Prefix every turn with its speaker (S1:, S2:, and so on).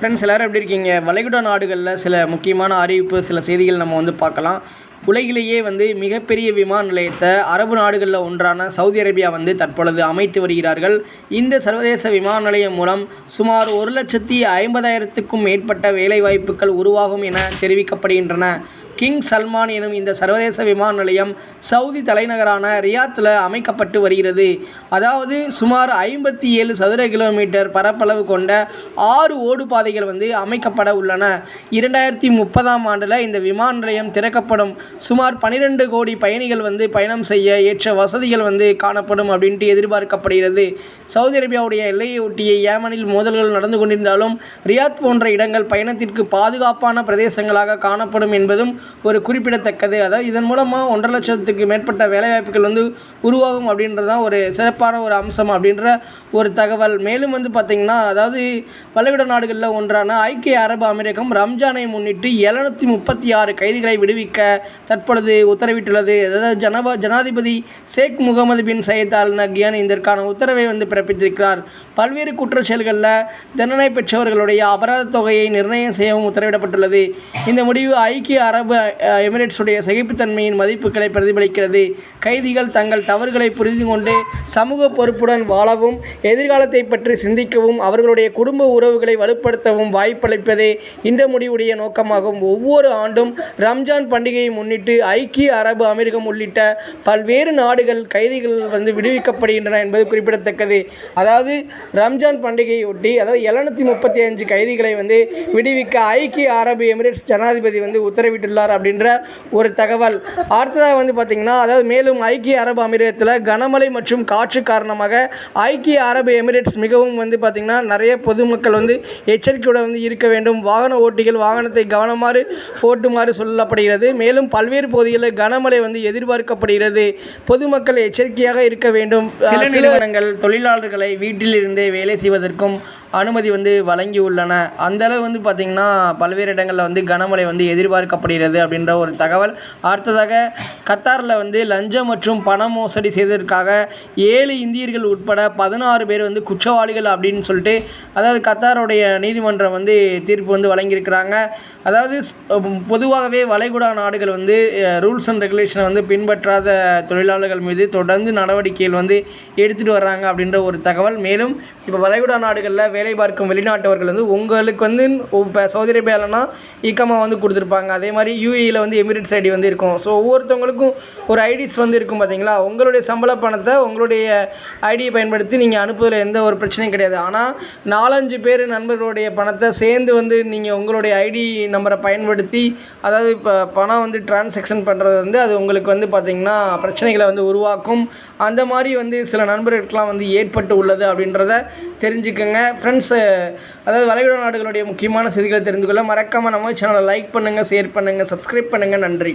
S1: Friends எல்லோரும் எப்படி இருக்கீங்க? வளைகுடா நாடுகளில் சில முக்கியமான அறிவிப்பு சில செய்திகள் நம்ம வந்து பார்க்கலாம். உலகிலேயே வந்து மிகப்பெரிய விமான நிலையத்தை அரபு நாடுகளில் ஒன்றான சவுதி அரேபியா வந்து தற்பொழுது அமைத்து வருகிறார்கள். இந்த சர்வதேச விமான நிலையம் மூலம் சுமார் ஒரு லட்சத்தி ஐம்பதாயிரத்துக்கும் மேற்பட்ட வேலைவாய்ப்புகள் உருவாகும் என தெரிவிக்கப்படுகின்றன. கிங் சல்மான் எனும் இந்த சர்வதேச விமான நிலையம் சவுதி தலைநகரான ரியாத்தில் அமைக்கப்பட்டு வருகிறது. அதாவது சுமார் ஐம்பத்தி ஏழு சதுர கிலோமீட்டர் பரப்பளவு கொண்ட ஆறு ஓடுபாதைகள் வந்து அமைக்கப்பட உள்ளன. இரண்டாயிரத்தி முப்பதாம் ஆண்டில் இந்த விமான நிலையம் திறக்கப்படும் சுமார் பன்னிரெண்டு கோடி பயணிகள் வந்து பயணம் செய்ய ஏற்ற வசதிகள் வந்து காணப்படும் அப்படின்ட்டு எதிர்பார்க்கப்படுகிறது. சவுதி அரேபியாவுடைய எல்லையை ஒட்டிய ஏமனில் மோதல்கள் நடந்து கொண்டிருந்தாலும் ரியாத் போன்ற இடங்கள் பயணத்திற்கு பாதுகாப்பான பிரதேசங்களாக காணப்படும் என்பதும் ஒரு குறிப்பிடத்தக்கது. அதாவது இதன் மூலமாக ஒன்றரை லட்சத்துக்கு மேற்பட்ட வேலைவாய்ப்புகள் வந்து உருவாகும் அப்படின்றது தான் ஒரு சிறப்பான ஒரு அம்சம் அப்படின்ற ஒரு தகவல். மேலும் வந்து பார்த்திங்கன்னா அதாவது பலவிட நாடுகளில் ஒன்றான ஐக்கிய அரபு அமீரகம் ரம்ஜானை முன்னிட்டு எழுநூற்றி முப்பத்தி ஆறு கைதிகளை விடுவிக்க தற்பொழுது உத்தரவிட்டுள்ளது. அதாவது ஜனபா ஜனாதிபதி ஷேக் முகமது பின் சையத் அல் நக்யான் இதற்கான உத்தரவை வந்து பிறப்பித்திருக்கிறார். பல்வேறு குற்றச்செயல்களில் தண்டனை பெற்றவர்களுடைய அபராத தொகையை நிர்ணயம் செய்யவும் உத்தரவிடப்பட்டுள்ளது. இந்த முடிவு ஐக்கிய அரபு எமிரேட்ஸுடைய சகிப்புத்தன்மையின் மதிப்புகளை பிரதிபலிக்கிறது. கைதிகள் தங்கள் தவறுகளை புரிந்து கொண்டு சமூக பொறுப்புடன் வாழவும் எதிர்காலத்தை பற்றி சிந்திக்கவும் அவர்களுடைய குடும்ப உறவுகளை வலுப்படுத்தவும் வாய்ப்பளிப்பதே இந்த முடிவுடைய நோக்கமாகும். ஒவ்வொரு ஆண்டும் ரம்ஜான் பண்டிகையை முன்னிட்டு ஐக்கிய அரபு அமீரகம் உள்ளிட்ட பல்வேறு நாடுகள் கைதிகள் வந்து விடுவிக்கப்படுகின்றன என்பது குறிப்பிடத்தக்கது. அதாவது ரம்ஜான் பண்டிகையொட்டி அதாவது எழுநூற்றி முப்பத்தி அஞ்சு கைதிகளை வந்து விடுவிக்க ஐக்கிய அரபு எமிரேட்ஸ் ஜனாதிபதி வந்து உத்தரவிட்டுள்ளார் அப்படின்ற ஒரு தகவல். அடுத்ததாக வந்து பார்த்திங்கன்னா அதாவது மேலும் ஐக்கிய அரபு அமீரகத்தில் கனமழை மற்றும் காற்று காரணமாக ஐக்கிய அரபு எமிரேட்ஸ் மிகவும் வந்து பார்த்திங்கன்னா நிறைய பொதுமக்கள் வந்து எச்சரிக்கையுடன் வந்து இருக்க வேண்டும். வாகன ஓட்டிகள் வாகனத்தை கவனமாறு ஓட்டுமாறு சொல்லப்படுகிறது. மேலும் பல்வேறு பகுதிகளில் கனமழை வந்து எதிர்பார்க்கப்படுகிறது. பொதுமக்கள் எச்சரிக்கையாக இருக்க வேண்டும். சில நிறுவனங்கள் தொழிலாளர்களை வீட்டில் இருந்தே வேலை செய்வதற்கும் அனுமதி வந்து வழங்கியுள்ளன. அந்த அளவு வந்து பார்த்திங்கன்னா பல்வேறு இடங்களில் வந்து கனமழை வந்து எதிர்பார்க்கப்படுகிறது அப்படின்ற ஒரு தகவல். அடுத்ததாக கத்தாரில் வந்து லஞ்சம் மற்றும் பண மோசடி செய்ததற்காக ஏழு இந்தியர்கள் உட்பட பதினாறு பேர் வந்து குற்றவாளிகள் அப்படின்னு சொல்லிட்டு அதாவது கத்தாருடைய நீதிமன்றம் வந்து தீர்ப்பு வந்து வழங்கியிருக்கிறாங்க. அதாவது பொதுவாகவே வளைகுடா நாடுகள் வந்து ரூல்ஸ் அண்ட் ரெகுலேஷனை வந்து பின்பற்றாத தொழிலாளர்கள் மீது தொடர்ந்து நடவடிக்கைகள் வந்து எடுத்துகிட்டு வர்றாங்க அப்படின்ற ஒரு தகவல். மேலும் இப்போ வளைகுடா நாடுகளில் வேலை பார்க்கும் வெளிநாட்டவர்கள் வந்து உங்களுக்கு வந்து இப்போ சவுதி அரேபியாலனா இக்கமா வந்து கொடுத்துருப்பாங்க. அதே மாதிரி யூஏயில் வந்து எமிரேட்ஸ் ஐடி வந்து இருக்கும். ஸோ ஒவ்வொருத்தவங்களுக்கும் ஒரு ஐடிஸ் வந்து இருக்கும் பார்த்தீங்களா உங்களுடைய சம்பள பணத்தை உங்களுடைய ஐடியை பயன்படுத்தி நீங்கள் அனுப்புவதில் எந்த ஒரு பிரச்சனையும் கிடையாது. ஆனால் நாலஞ்சு பேர் நண்பர்களுடைய பணத்தை சேர்ந்து வந்து நீங்கள் உங்களுடைய ஐடி நம்பரை பயன்படுத்தி அதாவது இப்போ பணம் வந்து டிரான்சாக்ஷன் பண்ணுறது வந்து அது உங்களுக்கு வந்து பார்த்திங்கன்னா பிரச்சனைகளை வந்து உருவாக்கும். அந்த மாதிரி வந்து சில நண்பர்களுக்கெலாம் வந்து ஏற்பட்டு உள்ளது அப்படின்றத தெரிஞ்சுக்கோங்க. ஃப்ரெண்ட்ஸு அதாவது வளைகுடா நாடுகளுடைய முக்கியமான செய்திகளை தெரிந்து கொள்ள மறக்காமல் நம்ம சேனலை லைக் பண்ணுங்கள் ஷேர் பண்ணுங்கள் சப்ஸ்கிரைப் பண்ணுங்கள் நன்றி.